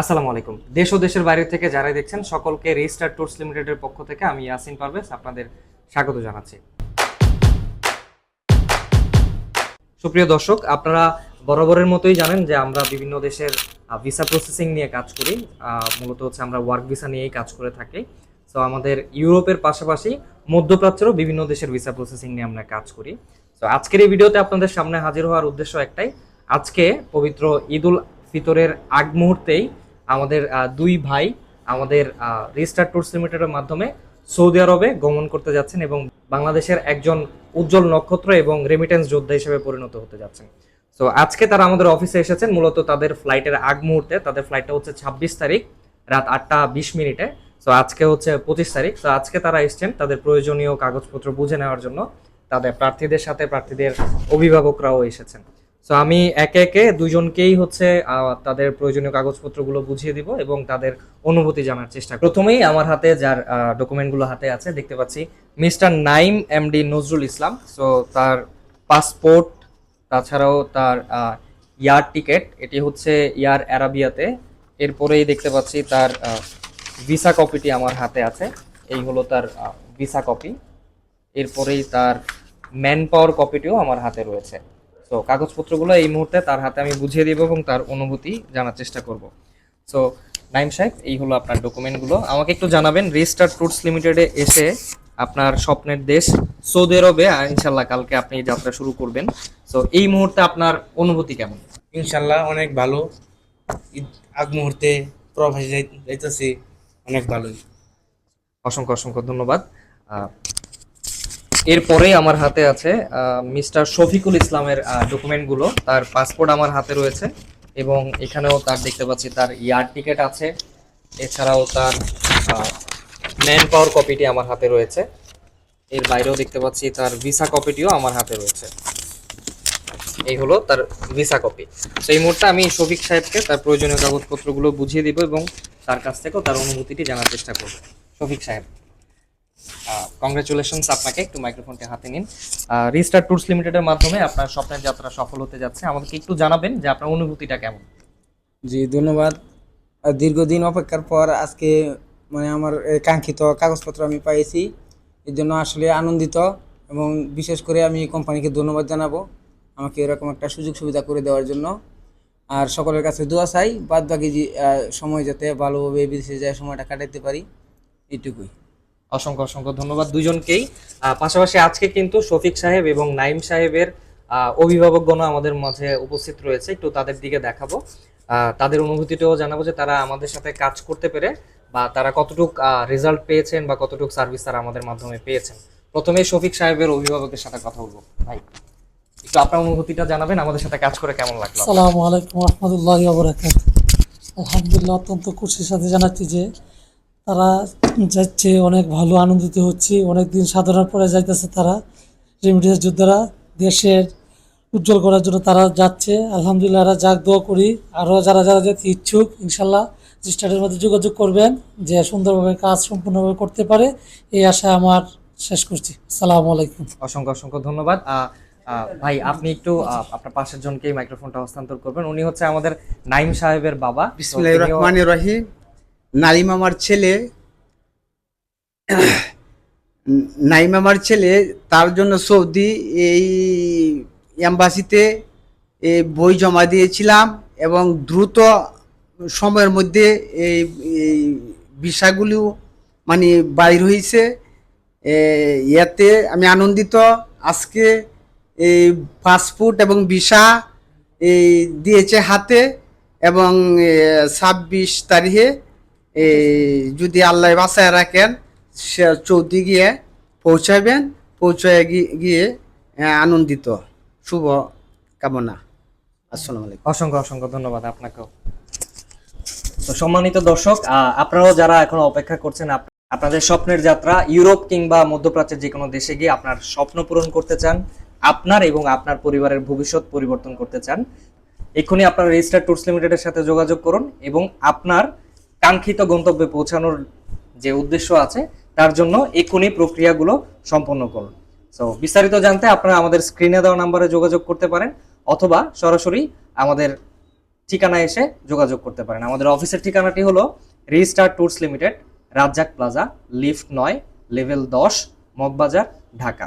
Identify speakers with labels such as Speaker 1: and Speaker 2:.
Speaker 1: আসসালামু আলাইকুম। দেশ ও দেশের বাইরে থেকে যারা দেখছেন, সকলকে রেজিস্টার টুরস লিমিটেডের পক্ষ থেকে আমি ইয়াসিন পারভেজ আপনাদের স্বাগত জানাচ্ছি। সুপ্রিয় দর্শক, আপনারা বরাবরের মতোই জানেন যে আমরা বিভিন্ন দেশের ভিসা প্রসেসিং নিয়ে কাজ করি। মূলত হচ্ছে আমরা ওয়ার্ক ভিসা নিয়েই কাজ করে থাকি। তো আমাদের ইউরোপের পাশাপাশি মধ্যপ্রাচ্যেরও বিভিন্ন দেশের ভিসা প্রসেসিং নিয়ে আমরা কাজ করি। তো আজকের এই ভিডিওতে আপনাদের সামনে হাজির হওয়ার উদ্দেশ্য একটাই। আজকে পবিত্র ঈদুল ফিতরের আগ মুহূর্তেই আমাদের দুই ভাই আমাদের রেজিস্টার টুরস লিমিটেডের মাধ্যমে সৌদি আরবে গমন করতে যাচ্ছেন এবং বাংলাদেশের একজন উজ্জ্বল নক্ষত্র এবং রেমিটেন্স যোদ্ধা হিসেবে পরিণত হতে যাচ্ছেন। তো আজকে তারা আমাদের অফিসে এসেছেন, মূলত তাদের ফ্লাইটের আগ মুহূর্তে। তাদের ফ্লাইটটা হচ্ছে ছাব্বিশ তারিখ, রাত আটটা বিশ মিনিটে। তো আজকে হচ্ছে পঁচিশ তারিখ। তো আজকে তারা এসছেন তাদের প্রয়োজনীয় কাগজপত্র বুঝে নেওয়ার জন্য। তাদের প্রার্থীদের সাথে প্রার্থীদের অভিভাবকরাও এসেছেন। তো আমি একে একে দুজনকেই হচ্ছে তাদের প্রয়োজনীয় কাগজপত্রগুলো বুঝিয়ে দিব এবং তাদের অনুভূতি জানার চেষ্টা প্রথমেই আমার হাতে যার ডকুমেন্টগুলো হাতে আছে, দেখতে পাচ্ছি mister Naim MD Nazrul Islam. So তার পাসপোর্ট, তাছাড়াও তার ইয়ার টিকেট, এটি হচ্ছে ইয়ার অ্যারাবিয়াতে। এরপরেই দেখতে পাচ্ছি তার ভিসা কপিটি আমার হাতে আছে, এই হলো তার ভিসা কপি। এরপরেই তার ম্যান পাওয়ার কপিটিও আমার হাতে রয়েছে। তো কাগজপত্রগুলো এই মুহূর্তে তার হাতে আমি বুঝিয়ে দিব এবং তার অনুভূতি জানার চেষ্টা করব। সো নাইম সাহেব এই হলো আপনার ডকুমেন্টগুলো। আমাকে একটু জানাবেন রেজিস্টার ট্যুরস লিমিটেডে এসে আপনার স্বপ্নের দেশ সৌদি আরবে আর ইনশাল্লাহ কালকে আপনি যাত্রা শুরু করবেন। তো এই মুহূর্তে আপনার অনুভূতি কেমন?
Speaker 2: ইনশাল্লাহ অনেক ভালো। আগ মুহূর্তে প্রবাসী যাই- যাইতেছি অনেক ভালোই।
Speaker 1: অসংখ্য অসংখ্য ধন্যবাদ। আহ, এরপরেই আমার হাতে আছে মিস্টার শফিকুল ইসলামের ডকুমেন্টগুলো। তার পাসপোর্ট আমার হাতে রয়েছে এবং এখানেও তার দেখতে পাচ্ছি তার ইয়ার টিকেট আছে। এছাড়াও তার ম্যান পাওয়ার কপিটি আমার হাতে রয়েছে। এর বাইরেও দেখতে পাচ্ছি তার ভিসা কপিটিও আমার হাতে রয়েছে। এই হলো তার ভিসা কপি তো এই মুহূর্তে আমি শফিক সাহেবকে তার প্রয়োজনীয় কাগজপত্রগুলো বুঝিয়ে দিব এবং তার কাছ থেকেও তার অনুভূতিটি জানার চেষ্টা করব। শফিক সাহেব কংগ্রেচুলেশনস আপনাকে, একটু মাইক্রোফোনটি হাতে নিন। রিস্টার ট্যুরস লিমিটেডের মাধ্যমে আপনার স্বপ্নের যাত্রা সফল হতে যাচ্ছে। আমাদেরকে একটু জানাবেন যে আপনার অনুভূতিটা কেমন?
Speaker 3: জি, ধন্যবাদ। দীর্ঘদিন অপেক্ষার পর আজকে মানে আমার কাঙ্ক্ষিত কাগজপত্র আমি পাইছি। এর জন্য আসলে আনন্দিত এবং বিশেষ করে আমি কোম্পানিকে ধন্যবাদ জানাব আমাকে এরকম একটা সুযোগ সুবিধা করে দেওয়ার জন্য। আর সকলের কাছে দোয়া চাই বাদ বাকি সময় যাতে ভালোভাবে বিদেশে যায়, সময়টা কাটাতে পারি। এইটুকুই।
Speaker 1: অসংখ্য অসংখ্য ধন্যবাদ দুজনকেই। পাশাপাশি আজকে কিন্তু শফিক সাহেব এবং নাইম সাহেবের আহ, অভিভাবকগণ আমাদের মাঝে উপস্থিত রয়েছে। একটু তাদের দিকে দেখাবো। তাদের অনুভূতিটাও জানাব যে তারা আমাদের সাথে কাজ করতে পেরে বা তারা কতটুক রেজাল্ট পেয়েছেন বা কতটুক সার্ভিস তারা আমাদের মাধ্যমে পেয়েছেন। প্রথমে শফিক সাহেবের অভিভাবকের সাথে কথা বলব। ভাই একটু আপনার অনুভূতিটা জানাবেন আমাদের সাথে কাজ করে কেমন লাগল?
Speaker 4: আসসালামু আলাইকুম রহমতুল্লাহ আলহামদুলিল্লাহ অত্যন্ত খুশির সাথে জানাচ্ছি যে তারা যাচ্ছে অনেক ভালো আনন্দিত হচ্ছে। অনেক দিন সাধনার পরে যাইতেছে তারা রেমিডিয়াস যোদ্ধারা। দেশের উজ্জ্বল করার জন্য তারা যাচ্ছে। আলহামদুলিল্লাহ এরা যাক দোয়া করি। আরও যারা যারা যেতে ইচ্ছুক ইনশাল্লাহ রেজিস্টারের মধ্যে যোগাযোগ করবেন যে সুন্দরভাবে কাজ সম্পূর্ণভাবে করতে পারে এই আশা আমার শেষ করছি। আসসালামু আলাইকুম।
Speaker 1: অসংখ্য অসংখ্য ধন্যবাদ। ভাই আপনি একটু আপনার পাশের জনকেই মাইক্রোফোনটা হস্তান্তর করবেন। উনি হচ্ছে আমাদের নাইম সাহেবের বাবা।
Speaker 2: রহিম। নালিম আমার ছেলে। নাইম আমার ছেলে, তার জন্য সৌদি এই এম্বাসিতে বই জমা দিয়েছিলাম এবং দ্রুত সময়ের মধ্যে এই বিষয়গুলো মানে বাইর হয়েছে ইয়াতে আমি আনন্দিত। আজকে এই পাসপোর্ট এবং ভিসা এই দিয়েছে হাতে এবং ছাব্বিশ তারিখে যদি আল্লাহ বাসায় রাখেন চৌদি গিয়ে পৌঁছাবেন, পৌঁছায় গিয়ে আনন্দিত। শুভ কামনা। আসসালামু আলাইকুম।
Speaker 1: অসংখ্য অসংখ্য ধন্যবাদ আপনাকেও। তো সম্মানিত দর্শক আপনারাও যারা এখন অপেক্ষা করছেন আপনাদের স্বপ্নের যাত্রা, ইউরোপ কিংবা মধ্যপ্রাচ্যের যে কোনো দেশে গিয়ে আপনার স্বপ্ন পূরণ করতে চান, আপনার এবং আপনার পরিবারের ভবিষ্যৎ পরিবর্তন করতে চান, এক্ষুনি আপনার রেজিস্টার ট্যুরস লিমিটেডের সাথে যোগাযোগ করুন এবং আপনার কাঙ্ক্ষিত গন্তব্যে পৌঁছানোর যে উদ্দেশ্য আছে তার জন্য এক্ষুনি প্রক্রিয়াগুলো সম্পন্ন করুন। সো বিস্তারিত জানতে আপনারা আমাদের স্ক্রিনে দেওয়া নাম্বারে যোগাযোগ করতে পারেন, অথবা সরাসরি আমাদের ঠিকানায় এসে যোগাযোগ করতে পারেন। আমাদের অফিসের ঠিকানাটি হলো Rister tours limited Razzak plaza, lift নয় লেভেল দশ, মগবাজার, ঢাকা।